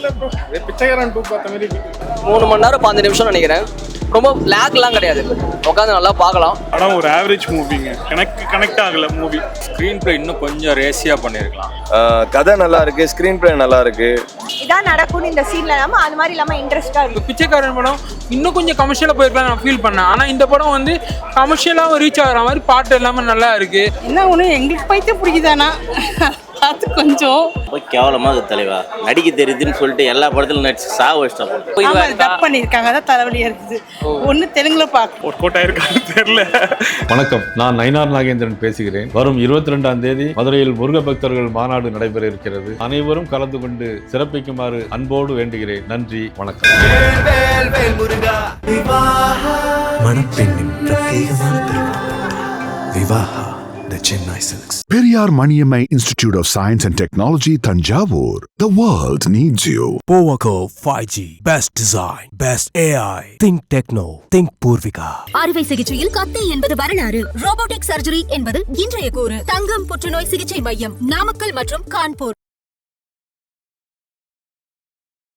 இல்லை ப்ரோ பிச்சைக்காரன் டூ பார்த்த மாதிரி மூணு மணி நேரம் பாஞ்சு நிமிஷம் நினைக்கிறேன். ரொம்ப லேக்லாம் கிடையாது. உட்காந்து நல்லா பார்க்கலாம். படம் ஒரு ஆவரேஜ் மூவிங்க எனக்கு கனெக்ட் ஆகல மூவி ஸ்க்ரீன் ப்ளே இன்னும் கொஞ்சம் ரேசியாக பண்ணியிருக்கலாம் கதை நல்லா இருக்கு ஸ்க்ரீன் பிளே நல்லா இருக்கு. இதான் நடக்கும்னு இந்த சீன்ல இல்லாம அது மாதிரி இல்லாம இன்ட்ரெஸ்டா இருக்கு. பிச்சைக்காரன் படம் இன்னும் கொஞ்சம் கமர்ஷியலாக போயிருக்கலாம் நான் ஃபீல் பண்ணேன். ஆனால் இந்த படம் வந்து கமர்ஷியலாகவும் ரீச் ஆகிற மாதிரி பாட்டு எல்லாமே நல்லா இருக்கு. என்ன ஒன்று எங்களுக்கு பைத்தியம் பிடிக்குதானா? பார்த்து கொஞ்சம். கேவலமாக தலைவா. நடிக்க தெரியுதுன்னு சொல்லிட்டு எல்லா படத்திலும் நடிச்சு சாக வச்சிட்டோம் டப் பண்ணியிருக்காங்க. அதான் தலைவலியா இருக்குது ஒன்று தெலுங்குல பார்க்க ஒரு கோட்டா இருக்கான்னு தெரியல. வணக்கம். நான் நயினார் நாகேந்திரன் பேசுகிறேன். வரும் இருபத்தி ரெண்டாம் தேதி மதுரையில் முருக பக்தர்கள் மாநாடு நடைபெற இருக்கிறது. அனைவரும் கலந்து கொண்டு சிறப்பிக்குமாறு அன்போடு வேண்டுகிறேன். நன்றி. வணக்கம். மணப்பெண்ணின் பிரத்யேகமான திருமணம் Vivaha the Chennai Silks Periyar Maniammai Institute of Science and Technology, Tanjavur. The world needs you. போவகோ five G best design best AI think Tecno think Poorvika அறுவை சிகிச்சையில் கத்தை என்பது வரலாறு. ரோபோட்டிக் சர்ஜரி என்பது இன்றைய கூறு. தங்கம் புற்றுநோய் சிகிச்சை மையம் நாமக்கல் மற்றும் கான்பூர்.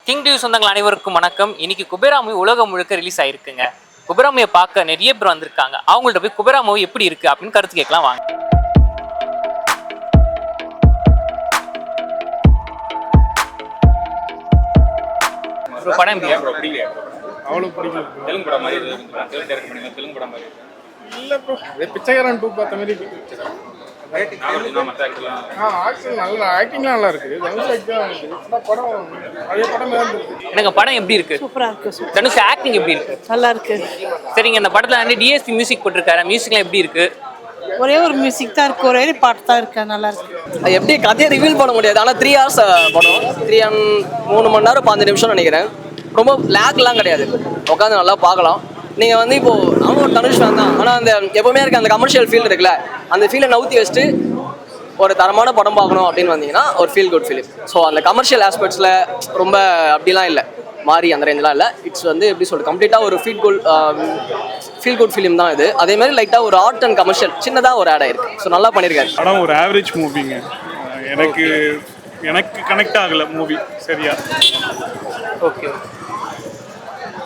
கிங் டிவி சொந்தங்கள் அனைவருக்கும் வணக்கம். இன்னைக்கு குபேரா மூவி உலகம் முழுக்க ரிலீஸ் ஆயிருக்குங்க. குபேரா மூவியை பார்க்க நிறைய பேர் வந்திருக்காங்க. அவங்கள்ட்ட போய் குபேரா மூவி எப்படி இருக்கு அப்படின்னு கருத்து கேட்கலாம் வாங்க. படம் எப்படி? இருக்கு? அவ்வளோ பிடிக்கல. தெலுங்கு படம் மாதிரி தெலுங்கு டேரக்ட் பண்ணி தெலுங்கு படம் மாதிரி இல்லை ப்ரோ பிச்சைக்காரன் டூ பார்த்த மாதிரி நான் மற்ற ஆக்டர்லாம் ஆ ஆக்ஷன் நல்லா ஆக்டிங்லாம் நல்லா இருக்கு. தனுஷ் ஆக்டிங் இருக்குது ஆனால் படம் பழைய படம் தான் இருக்கு எனக்கு படம் எப்படி இருக்கு? சூப்பரா இருக்கு தனுஷ் ஆக்டிங் எப்படி இருக்கு? நல்லா இருக்கு. சரிங்க இந்த படத்துல வந்து டிஎஸ்பி மியூசிக் போட்டிருக்காரு. மியூசிக்லாம் எப்படி இருக்கு? ஒரே ஒரு மியூசிக் தான் இருக்கு ஒரே ஒரு பாட்டு தான் இருக்கு நல்லா இருக்கு. அது எப்படி கதையை ரிவீல் பண்ண முடியாது. ஆனால் த்ரீ ஹவர்ஸ் படம். த்ரீ மூணு மணி நேரம் பாஞ்சு நிமிஷம் நினைக்கிறேன். ரொம்ப லேக்லாம் கிடையாது. உட்காந்து நல்லா பார்க்கலாம். நீங்கள் வந்து இப்போ அவங்க ஒரு தனுஷ் தான். ஆனால் அந்த எப்பவுமே இருக்க அந்த கமர்ஷியல் ஃபீல் இருக்குல்ல அந்த ஃபீலை நவுத்தி வச்சுட்டு ஒரு தரமான படம் பார்க்கணும் அப்படின்னு வந்தீங்கன்னா ஒரு ஃபீல் குட் ஃபீலிங் ஸோ அந்த கமர்ஷியல் ஆஸ்பெக்ட்ஸில் ரொம்ப அப்படிலாம் இல்லை. மாறி அந்த ரேஞ்செலாம் இல்லை. இட்ஸ் வந்து எப்படி சொல்றது கம்ப்ளீட்டாக ஒரு feel good feel good film தான் இது. அதே மாதிரி லைட்டாக ஒரு ஆர்ட் அண்ட் கமர்ஷியல் சின்னதாக ஒரு ஆட் ஆயிருக்கு. ஸோ நல்லா பண்ணியிருக்காரு படம் ஒரு ஆவரேஜ் மூவிங்க எனக்கு எனக்கு கனெக்ட் ஆகல மூவி சரியா? ஓகே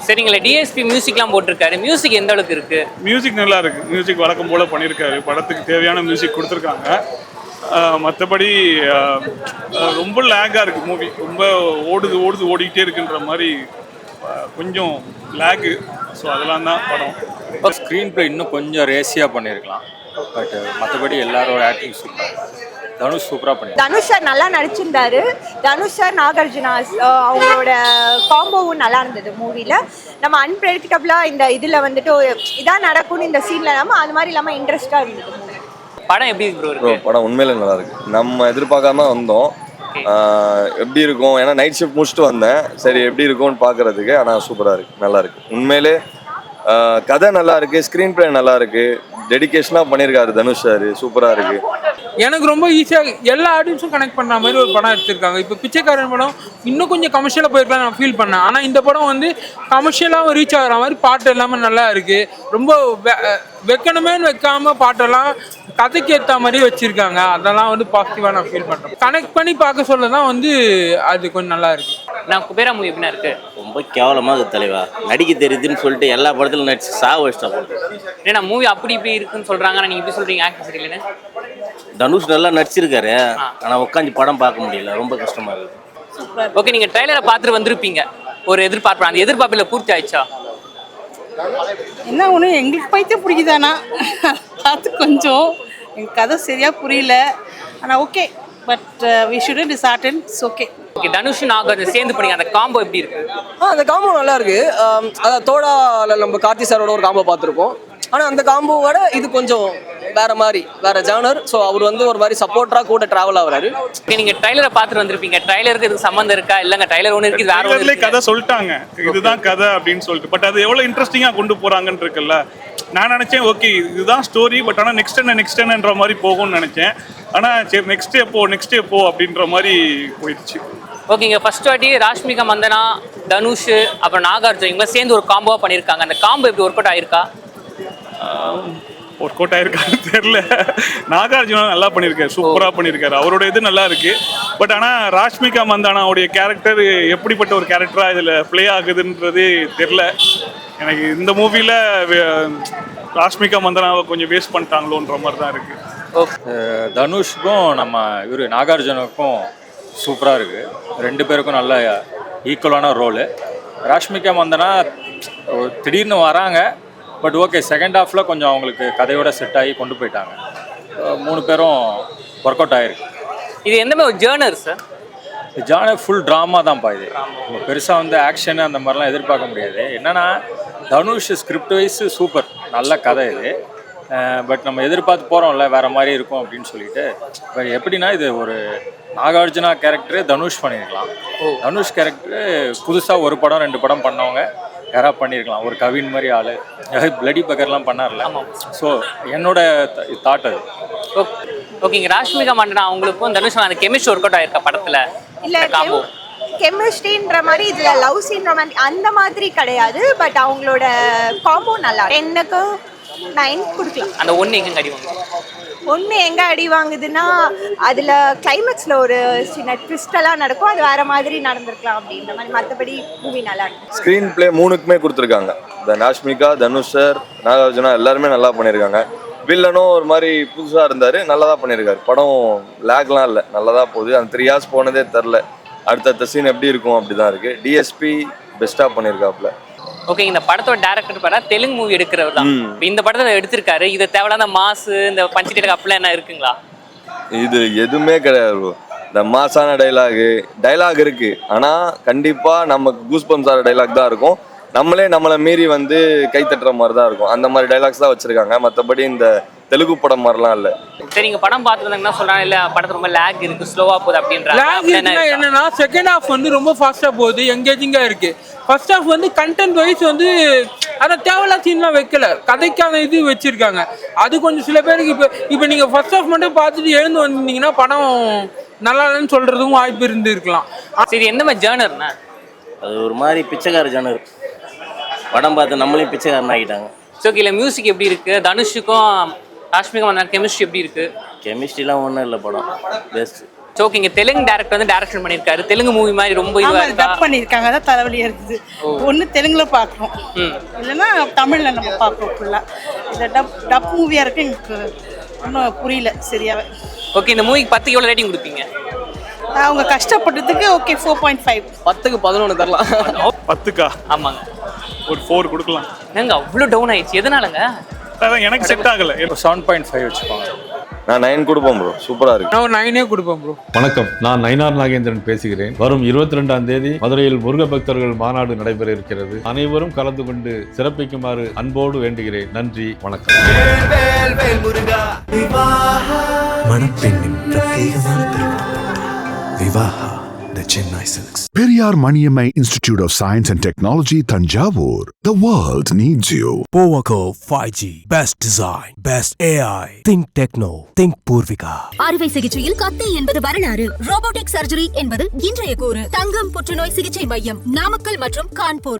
சரிங்களா டிஎஸ்பி மியூசிக்லாம் போட்டிருக்காரு. மியூசிக் எந்த அளவுக்கு இருக்கு? மியூசிக் நல்லா இருக்கு. மியூசிக் வழக்கம் போல பண்ணியிருக்காரு படத்துக்கு தேவையான மியூசிக் கொடுத்துருக்காங்க. மற்றபடி ரொம்ப லேக்காக இருக்கு மூவி ரொம்ப ஓடுது ஓடுது ஓடிக்கிட்டே இருக்குன்ற மாதிரி கொஞ்சம் லேக்கு ஸோ அதெல்லாம் தான் படம். ஸ்க்ரீன் ப்ளே இன்னும் கொஞ்சம் ரேசியாக பண்ணியிருக்கலாம். பட் மற்றபடி எல்லாரோட ஆக்டிங் சூப்பர் தனுஷ் சூப்பராக பண்ணியிருக்காங்க தனுஷ் சார் நல்லா நடிச்சிருந்தாரு. தனுஷ் சார் நாகார்ஜுனா அவங்களோட காம்போவும் நல்லா இருந்தது மூவில நம்ம அன்பிரடிக்டபிளா இந்த இதுல வந்துட்டு இதான் நடக்கும்னு இந்த சீன்ல இல்லாம அது மாதிரி இல்லாம இன்ட்ரெஸ்டா இருந்தது. படம் எப்படி ப்ரோ இருக்கு? படம் உண்மையிலே நல்லா இருக்கு. நம்ம எதிர்பார்க்காம வந்தோம். எப்படி இருக்கும்? ஏன்னா நைட் ஷிஃப்ட் முடிச்சுட்டு வந்தேன். சரி எப்படி இருக்கும்னு பார்க்கறதுக்கு ஆனால் சூப்பராக இருக்கு. நல்லா இருக்கு. உண்மையிலே கதை நல்லா இருக்கு ஸ்க்ரீன் பிளே நல்லா இருக்கு. டெடிகேஷனாக பண்ணியிருக்காரு தனுஷ் சார் சூப்பராக இருக்கு. எனக்கு ரொம்ப ஈஸியாக எல்லா ஆடியன்ஸும் கனெக்ட் பண்ணுற மாதிரி ஒரு படம் எடுத்திருக்காங்க. இப்போ பிச்சைக்காரன் படம் இன்னும் கொஞ்சம் கமர்ஷியலாக போயிருக்கலாம் நான் ஃபீல் பண்ணேன். ஆனால் இந்த படம் வந்து கமர்ஷியலாகவும் ரீச் ஆகிற மாதிரி பாட்டு எல்லாமே நல்லா இருக்கு. ரொம்ப வைக்கணுமேனு வைக்காமல் வைக்காம பாட்டெல்லாம் கதைக்கு ஏற்ற மாதிரி வச்சிருக்காங்க. அதெல்லாம் வந்து பாசிட்டிவாக நான் ஃபீல் பண்ணுறேன் கனெக்ட் பண்ணி பார்க்க சொல்ல தான் வந்து அது கொஞ்சம் நல்லா இருக்கு. நான் குபேரா மூவி எப்படின்னா இருக்கு. ரொம்ப கேவலமாக இருக்குது தலைவா. நடிக்க தெரியுதுன்னு சொல்லிட்டு எல்லா படத்திலும் நடிச்சு சாக வச்சிட்டோம் ஏன்னா மூவி அப்படி இப்படி இருக்குன்னு சொல்றாங்க ஆனா நீங்க இப்படி சொல்றீங்க ஆக்டர் சரியில்லைன்னு? தனுஷ் நல்லா நடிச்சிருக்காரு. ஆனால் உட்காந்து படம் பார்க்க முடியல. ரொம்ப கஷ்டமா இருக்குது ஓகே நீங்க ட்ரைலரை பார்த்துட்டு வந்திருப்பீங்க. ஒரு எதிர்பார்ப்பு அந்த எதிர்பார்ப்பில் பூர்த்தி ஆயிடுச்சா? என்ன ஒன்று எங்களுக்கு பைத்தியம் பிடிக்குதானா பார்த்து கொஞ்சம் எங்களுக்கு கதை சரியா புரியல. ஆனால் okay but we should dishearten it's okay okay Dhanush Nagar சேர்ந்து பண்ணி அந்த காம்போ எப்படி இருக்கு? ஆ அந்த காம்போ நல்லா இருக்கு. அதான் தோடால நம்ம கார்த்தி சாரோட ஒரு காம்போ பார்த்துருப்போம் ஆனால் அந்த காம்போவோட இது கொஞ்சம் வேற மாதிரி வேற ஜானர் ஸோ அவர் வந்து ஒரு மாதிரி சப்போர்ட்டரா கூட டிராவல் ஆகுறாரு. நீங்க ட்ரைலரை பார்த்துட்டு வந்திருப்பீங்க. ட்ரைலருக்கு இதுக்கு சம்மந்தம் இருக்கா? இல்லைங்க ட்ரைலர் ஒன்று இருக்கு வேற ஒன்று கதை சொல்லிட்டாங்க. இதுதான் கதை அப்படின்னு சொல்லிட்டு. பட் அது எவ்வளவு இன்ட்ரெஸ்டிங்கா கொண்டு போறாங்கன்னு இருக்குல்ல? நான் நினைச்சேன் ஓகே இதுதான் ஸ்டோரி பட் ஆனா நெக்ஸ்ட் என்ன நெக்ஸ்ட் என்னன்ற மாதிரி போகும்னு நினைச்சேன். ஆனா சரி நெக்ஸ்ட் எப்போ நெக்ஸ்ட் எப்போ அப்படின்ற மாதிரி போயிடுச்சு. ஓகேங்க ஃபர்ஸ்ட் வாட்டி ராஷ்மிகா மந்தனா தனுஷ் அப்புறம் நாகார்ஜுன் இவங்க சேர்ந்து ஒரு காம்போவா பண்ணியிருக்காங்க. அந்த காம்போ எப்படி ஒர்க் அவுட் ஆயிருக்கா? ஒர்க் அவுட் ஆயிருக்காரு தெரியல. நாகார்ஜுனா நல்லா பண்ணியிருக்காரு சூப்பராக பண்ணியிருக்காரு. அவரோட இது நல்லா இருக்கு. பட் ஆனால் ராஷ்மிகா மந்தானாவுடைய கேரக்டர் எப்படிப்பட்ட ஒரு கேரக்டராக இதில் ப்ளே ஆகுதுன்றது தெரில எனக்கு இந்த மூவியில் ராஷ்மிகா மந்தனாவை கொஞ்சம் வேஸ்ட் பண்ணிட்டாங்களோன்ற மாதிரி தான் இருக்குது தனுஷுக்கும் நம்ம இவர் நாகார்ஜுனுக்கும் சூப்பராக இருக்குது ரெண்டு பேருக்கும் நல்ல ஈக்குவலான ரோலு ராஷ்மிகா மந்தனா ஒரு திடீர்னு வராங்க பட் ஓகே செகண்ட் ஹாஃபில் கொஞ்சம் அவங்களுக்கு கதையோட செட் ஆகி கொண்டு போயிட்டாங்க. மூணு பேரும் ஒர்க் அவுட் ஆகிருக்கு இது எந்த மாதிரி ஒரு ஜேர்னர் சார் ஜான ஃபுல் ட்ராமா தான்ப்பா இது. பெருசாக வந்து ஆக்ஷன் அந்த மாதிரிலாம் எதிர்பார்க்க முடியாது. என்னன்னா தனுஷ் ஸ்கிரிப்ட் வைஸ் சூப்பர் நல்ல கதை இது. பட் நம்ம எதிர்பார்த்து போகிறோம்ல வேற மாதிரி இருக்கும் அப்படின்னு சொல்லிட்டு. பட் எப்படின்னா இது ஒரு நாகார்ஜுனா கேரக்டரு தனுஷ் பண்ணியிருக்கலாம். தனுஷ் கேரக்டரு புதுசாக ஒரு படம் ரெண்டு படம் பண்ணவங்க யாராக பண்ணியிருக்கலாம். ஒரு கவின் மாதிரி ஆள். பிளடி பக்கர்லாம் பண்ணார்ல. ஸோ என்னோட தாட் அது. ஓகேங்க ராஷ்மிகா மண்டனா அவங்களுக்கும் தனுஷ் அந்த கெமிஸ்ட்ரி ஒர்க் அவுட் ஆயிருக்க படத்துல? இல்ல கெமிஸ்ட்ரின்ற மாதிரி இதுல லவ் சீன் ரொமான்டிக் அந்த மாதிரி கிடையாது பட் அவங்களோட காம்போ நல்லா இருக்கு. எனக்கு நைன் கொடுக்கலாம். அந்த ஒன்று எங்க அடிவாங்க ஒன்று எங்க அடி வாங்குதுன்னா அதுல கிளைமேக்ஸ்ல ஒரு சின்ன ட்விஸ்ட் எல்லாம் நடக்கும் அது வேற மாதிரி நடந்திருக்கலாம் அப்படின்ற மாதிரி மற்றபடி மூவி நல்லா இருக்கு. ஸ்க்ரீன் ப்ளே மூணுக்குமே கொடுத்துருக்காங்க. இந்த நாஷ்மிகா தனுஷ் சார் நாகார்ஜுனா எல்லாருமே நல்லா பண்ணியிருக்காங்க. வில்லனும் ஒரு மாதிரி புதுசாக இருந்தார் நல்லா தான் பண்ணியிருக்காரு. படம் லேக்லாம் இல்லை நல்லா தான் போகுது. அந்த த்ரீ ஹார்ஸ் போனதே தெரில அடுத்தடுத்த சீன் எப்படி இருக்கும் அப்படி தான் இருக்குது டிஎஸ்பி பெஸ்ட்டாக பண்ணியிருக்காப்புல ஓகே இந்த படத்தோட டேரக்டர் பார்த்தா தெலுங்கு மூவி எடுக்கிறவர் தான். இந்த படத்தை எடுத்திருக்காரு இது தேவையில்லாத மாசு இந்த பஞ்சிட்டு அப்படிலாம் என்ன இருக்குங்களா? இது எதுவுமே கிடையாது. இந்த மாசான டைலாகு டைலாக் இருக்கு. ஆனா கண்டிப்பா நமக்கு கூஸ் பம்ஸ் ஆகிற டைலாக் தான் இருக்கும். நம்மளே நம்மளை மீறி வந்து கை தட்டுற மாதிரி தான் இருக்கும். அந்த மாதிரி டைலாக்ஸ் தான் வச்சிருக்காங்க. மற்றபடி இந்த தெலுங்கு படம் மாதிரிலாம் இல்லை. சரி நீங்க படம் பார்த்துருந்தாங்கன்னா சொல்றாங்க? இல்ல படத்து ரொம்ப லேக் இருக்கு ஸ்லோவா போகுது அப்படின்றாங்க லேக் அப்படி என்ன இருக்குன்னா இருக்கா? என்னன்னா செகண்ட் ஹாஃப் வந்து ரொம்ப ஃபாஸ்ட்டாக போகுது எங்கேஜிங்காக இருக்கு. ஃபர்ஸ்ட் ஹாஃப் வந்து கண்டென்ட் வைஸ் வந்து ஆனால் தேவையில்லாத சீன்லாம் வைக்கல. கதைக்கான இது வச்சிருக்காங்க. அது கொஞ்சம் சில பேருக்கு இப்போ இப்போ நீங்கள் ஃபர்ஸ்ட் ஹாஃப் மட்டும் பார்த்துட்டு எழுந்து வந்தீங்கன்னா படம் நல்லா இல்லைன்னு சொல்றதுக்கும் வாய்ப்பு இருந்து இருக்கலாம். சரி எந்த மாதிரி ஜேர்னர்னா அது ஒரு மாதிரி பிச்சைக்கார ஜனர் படம் பார்த்து நம்மளையும் பிச்சைக்காரன் ஆகிட்டாங்க ஸோ இல்ல மியூசிக் எப்படி இருக்கு? தனுஷுக்கும் ராஷ்மிகா மந்தனா கெமிஸ்ட்ரி எப்படி இருக்கு? கெமிஸ்ட்ரிலாம் ஒன்றும் இல்லை படம். பெஸ்ட் ஸோ இங்க தெலுங்கு டேரக்டர் வந்து டைரக்ஷன் பண்ணியிருக்காரு. தெலுங்கு மூவி மாதிரி ரொம்ப இதுவா ஆமா இருக்கா? டப் பண்ணியிருக்காங்க. அதான் தலைவலியாக இருக்குது. ஒன்று தெலுங்குல பார்க்குறோம் ம். இல்லைன்னா தமிழில் நம்ம பார்க்குறோம் ஃபுல்லாக இந்த டப் டப் மூவியாக இருக்கு. எனக்கு இன்னும் புரியல சரியாவே. ஓகே இந்த மூவிக்கு பத்துக்கு எவ்வளோ ரேட்டிங் கொடுப்பீங்க? அவங்க கஷ்டப்பட்டதுக்கு ஓகே ஃபோர் பாயிண்ட் ஃபைவ் பத்துக்கு பதினொன்று தரலாம். பத்துக்கா? ஆமாங்க. ஒரு ஃபோர் கொடுக்கலாம். ஏங்க அவ்வளோ டவுன் ஆயிடுச்சு. எதனாலங்க? அதான் எனக்கு செட் ஆகலை. செவன் பாயிண்ட் ஃபைவ் வச்சுப்பாங்க நான் நைன் கொடுப்போம் ப்ரோ சூப்பராக இருக்கு. நான் நைனே கொடுப்பேன் ப்ரோ வணக்கம். நான் நயினார் நாகேந்திரன் பேசுகிறேன். வரும் இருபத்தி ரெண்டாம் தேதி மதுரையில் முருக பக்தர்கள் மாநாடு நடைபெற இருக்கிறது. அனைவரும் கலந்து கொண்டு சிறப்பிக்குமாறு அன்போடு வேண்டுகிறேன். நன்றி வணக்கம். மணப்பெண்ணின் பிரத்யேகமான Vivaha the Chennai Silks Periyar Maniammai Institute of Science and Technology, Tanjavur. The world needs you. Powaco 5G best design best AI think techno think Purvika அறுவை சிகிச்சையில் கத்தை என்பது வரலாறு ரோபோட்டிக் சர்ஜரி என்பது இன்றைய கூறு தங்கம் புற்றுநோய் சிகிச்சை மையம் நாமக்கல் மற்றும் கான்பூர்